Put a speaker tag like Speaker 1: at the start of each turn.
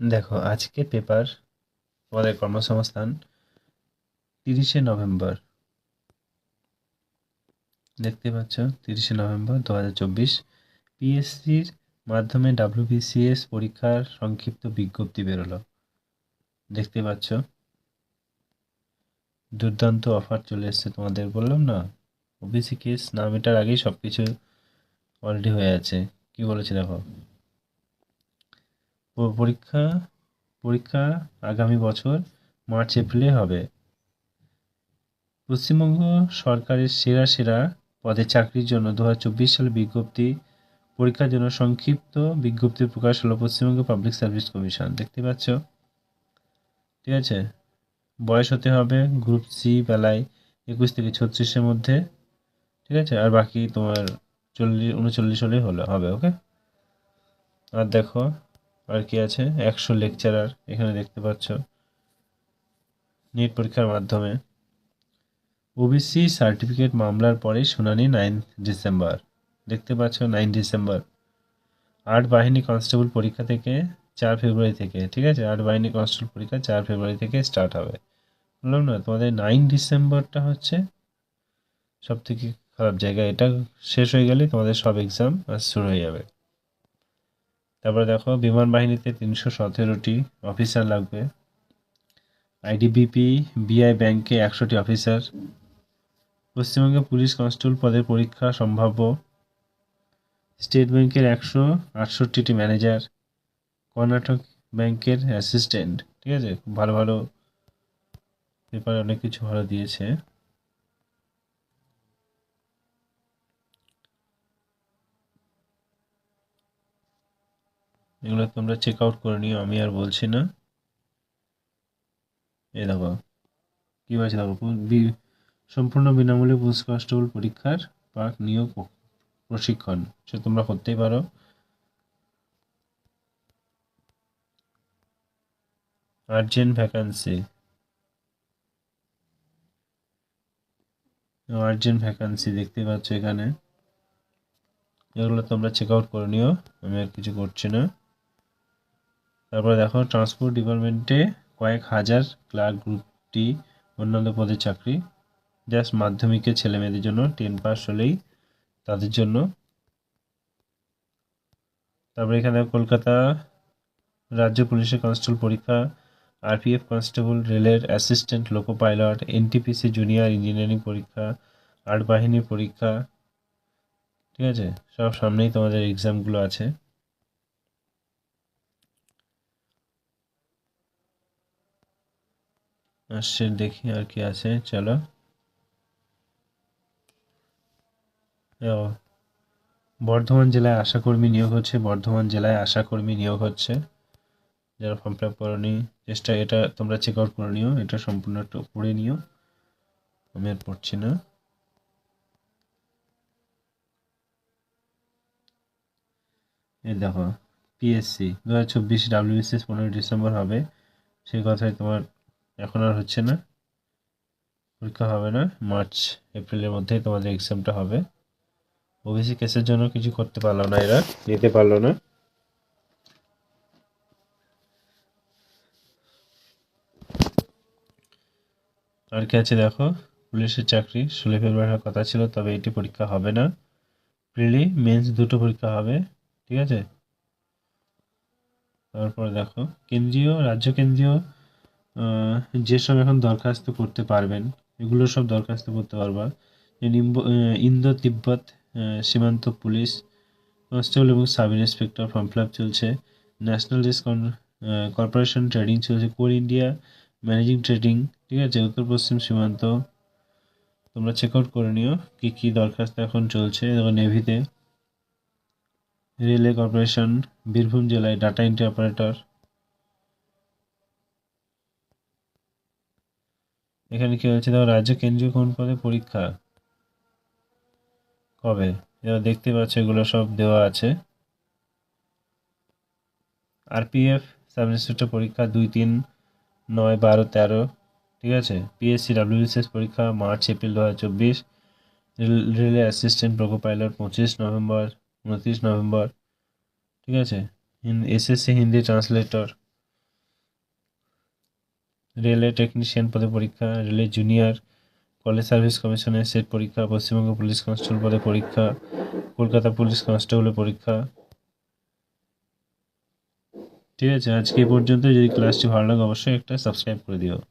Speaker 1: দেখো, আজকে পেপার তোমাদের কর্মসংস্থান তিরিশে নভেম্বর। দেখতে পাচ্ছ, তিরিশে নভেম্বর দু হাজার চব্বিশ পিএসসির মাধ্যমে ডাব্লিউবিসিএস পরীক্ষার সংক্ষিপ্ত বিজ্ঞপ্তি বেরোলো। দেখতে পাচ্ছ, দুর্দান্ত অফার চলে এসছে তোমাদের, বললাম না? ওবিসি কেস নাম এটার আগেই সব কিছু অলরেডি হয়ে আছে। কি বলেছে দেখো? পরীক্ষা পরীক্ষা আগামী বছর মার্চ, এপ্রিলে হবে। পশ্চিমবঙ্গ সরকারের সেরা সেরা পদে চাকরির জন্য দু চব্বিশ সালে বিজ্ঞপ্তি, পরীক্ষার জন্য সংক্ষিপ্ত বিজ্ঞপ্তি প্রকাশ হলো পশ্চিমবঙ্গ পাবলিক সার্ভিস কমিশন দেখতে পাচ্ছ? ঠিক আছে? বয়স হতে হবে গ্রুপ সি বেলায় একুশ থেকে ছত্রিশের মধ্যে। ঠিক আছে? আর বাকি তোমার চল্লিশ, উনচল্লিশ হলেই হলো, হবে ওকে আর দেখো আর কি আছে? একশো লেকচারার এখানে দেখতে পাচ্ছ। নিট পরীক্ষার মাধ্যমে। ওবিসি সার্টিফিকেট মামলার পরে শুনানি নাইন ডিসেম্বর দেখতে পাচ্ছ নাইন ডিসেম্বর আট বাহিনী কনস্টেবল পরীক্ষা থেকে চার ফেব্রুয়ারি থেকে, ঠিক আছে? আট বাহিনী কনস্টেবল পরীক্ষা চার ফেব্রুয়ারি থেকে স্টার্ট হবে। বললাম না, তোমাদের নাইন ডিসেম্বরটা হচ্ছে সব থেকে খারাপ জায়গা। এটা শেষ হয়ে গেলে তোমাদের সব এক্সাম শুরু হয়ে যাবে। তারপরে দেখো, বিমান বাহিনীতে তিনশো সতেরোটি অফিসার লাগবে। আইডিবিপি বিআই ব্যাংকে একশোটি অফিসার পশ্চিমবঙ্গে পুলিশ কনস্টেবল পদের পরীক্ষা সম্ভাব্য। স্টেট ব্যাংকের একশো আটষট্টিটি ম্যানেজার কর্ণাটক ব্যাংকের অ্যাসিস্ট্যান্ট ঠিক আছে? খুব ভালো ভালো পেপারে অনেক কিছু ভালো দিয়েছে। এগুলো তোমরা চেক আউট করে নিও, আমি আর বলছি না। এ দেখো, কি বলছে দেখো সম্পূর্ণ বিনামূল্যে পুলিশ কনস্টেবল পরীক্ষার পাক নিয়োগ প্রশিক্ষণ, সে তোমরা করতেই পারো। Urgent vacancy. আর্জেন্ট ভ্যাকান্সি দেখতে পাচ্ছ এখানে। এগুলো তোমরা চেক আউট করে নিও, আমি আর কিছু করছি না। তারপরে দেখো ট্রান্সপোর্ট ডিপার্টমেন্টে কয়েক হাজার ক্লার্ক গ্রুপটি অন্যান্য পদে চাকরি। জাস্ট মাধ্যমিকের ছেলে মেয়েদের জন্য টেন পাস হলেই তাদের জন্য। তারপরে এখানে কলকাতা রাজ্য পুলিশের কনস্টেবল পরীক্ষা আরপিএফ কনস্টেবল, রেলের assistant loco pilot NTPC junior engineering পরীক্ষা, আর্ট বাহিনীর পরীক্ষা, ঠিক আছে? সব সামনেই তোমাদের এক্সামগুলো আছে। আসছে, দেখি আর কি আছে, চলো। বর্ধমান জেলায় আশাকর্মী নিয়োগ হচ্ছে, বর্ধমান জেলায় আশাকর্মী নিয়োগ হচ্ছে। যারা ফর্ম ফিল আপ করনি, চেষ্টা, এটা তোমরা চেক আউট করে নিও, এটা সম্পূর্ণ একটু পড়ে নিও। আমি আর পড়ছি না। এই দেখো পিএসসি দু হাজার চব্বিশ ডাব্লিউবিসিএস পনেরোই ডিসেম্বর হবে। সেই কথাই তোমার এখন আর হচ্ছে না। পরীক্ষা হবে না, মার্চ, এপ্রিলের মধ্যেই তোমাদের এক্সামটা হবে। ওবিসি কেসের জন্য কিছু করতে পারল না এরা, নিতে পারল না। আর কি আছে দেখো? পুলিশের চাকরি, ষোলো ফেব্রুয়ারির কথা ছিল, তবে এটি পরীক্ষা হবে না। প্রিলি মেন্স দুটো পরীক্ষা হবে, ঠিক আছে? তারপরে দেখো, কেন্দ্রীয়, রাজ্য কেন্দ্রীয় যেসব এখন দরখাস্ত করতে পারবেন, এগুলো সব দরখাস্ত করতে পারবা। ইন্দো তিব্বত সীমান্ত পুলিশ, কনস্টেবল এবং সাব ইন্সপেক্টর ফর্ম ফিল চলছে। ন্যাশনাল ডিস কর্পোরেশন ট্রেডিং চলছে। কোর ইন্ডিয়া ম্যানেজিং ট্রেডিং, ঠিক আছে? উত্তর, পশ্চিম সীমান্ত, তোমরা চেক আউট করে নিও কী কী দরখাস্ত এখন চলছে। দেখো নেভিতে, রেলওয়ে কর্পোরেশন, বীরভূম জেলায় ডাটা এন্ট্রি অপারেটর এখানে কি হয়েছে? দেখো, রাজ্য কেন্দ্রীয় কোন পদে পরীক্ষা? কবে? এরা দেখতে পাচ্ছ, এগুলো সব দেওয়া আছে। আরপিএফ সাব ইন্সপেক্টর পরীক্ষা দুই তিন নয় বারো তেরো, ঠিক আছে? পিএসসি ডাব্লিউবিসিএস পরীক্ষা মার্চ, এপ্রিল দু হাজার চব্বিশ রেলওয়ে অ্যাসিস্ট্যান্ট প্রোকো পাইলট পঁচিশ নভেম্বর, উনত্রিশ নভেম্বর, ঠিক আছে? এসএসসি হিন্দি ট্রান্সলেটর রেলে টেকনিশিয়ান পদে পরীক্ষা, রেলে জুনিয়র কলেজ সার্ভিস কমিশনের সেট পরীক্ষা, পশ্চিমবঙ্গ পুলিশ কনস্টেবল পদে পরীক্ষা, কলকাতা পুলিশ কনস্টেবলের পরীক্ষা। ঠিক আছে, আজকে এই পর্যন্ত যদি ক্লাসটি ভালো লাগে, অবশ্যই একটা সাবস্ক্রাইব করে দিও।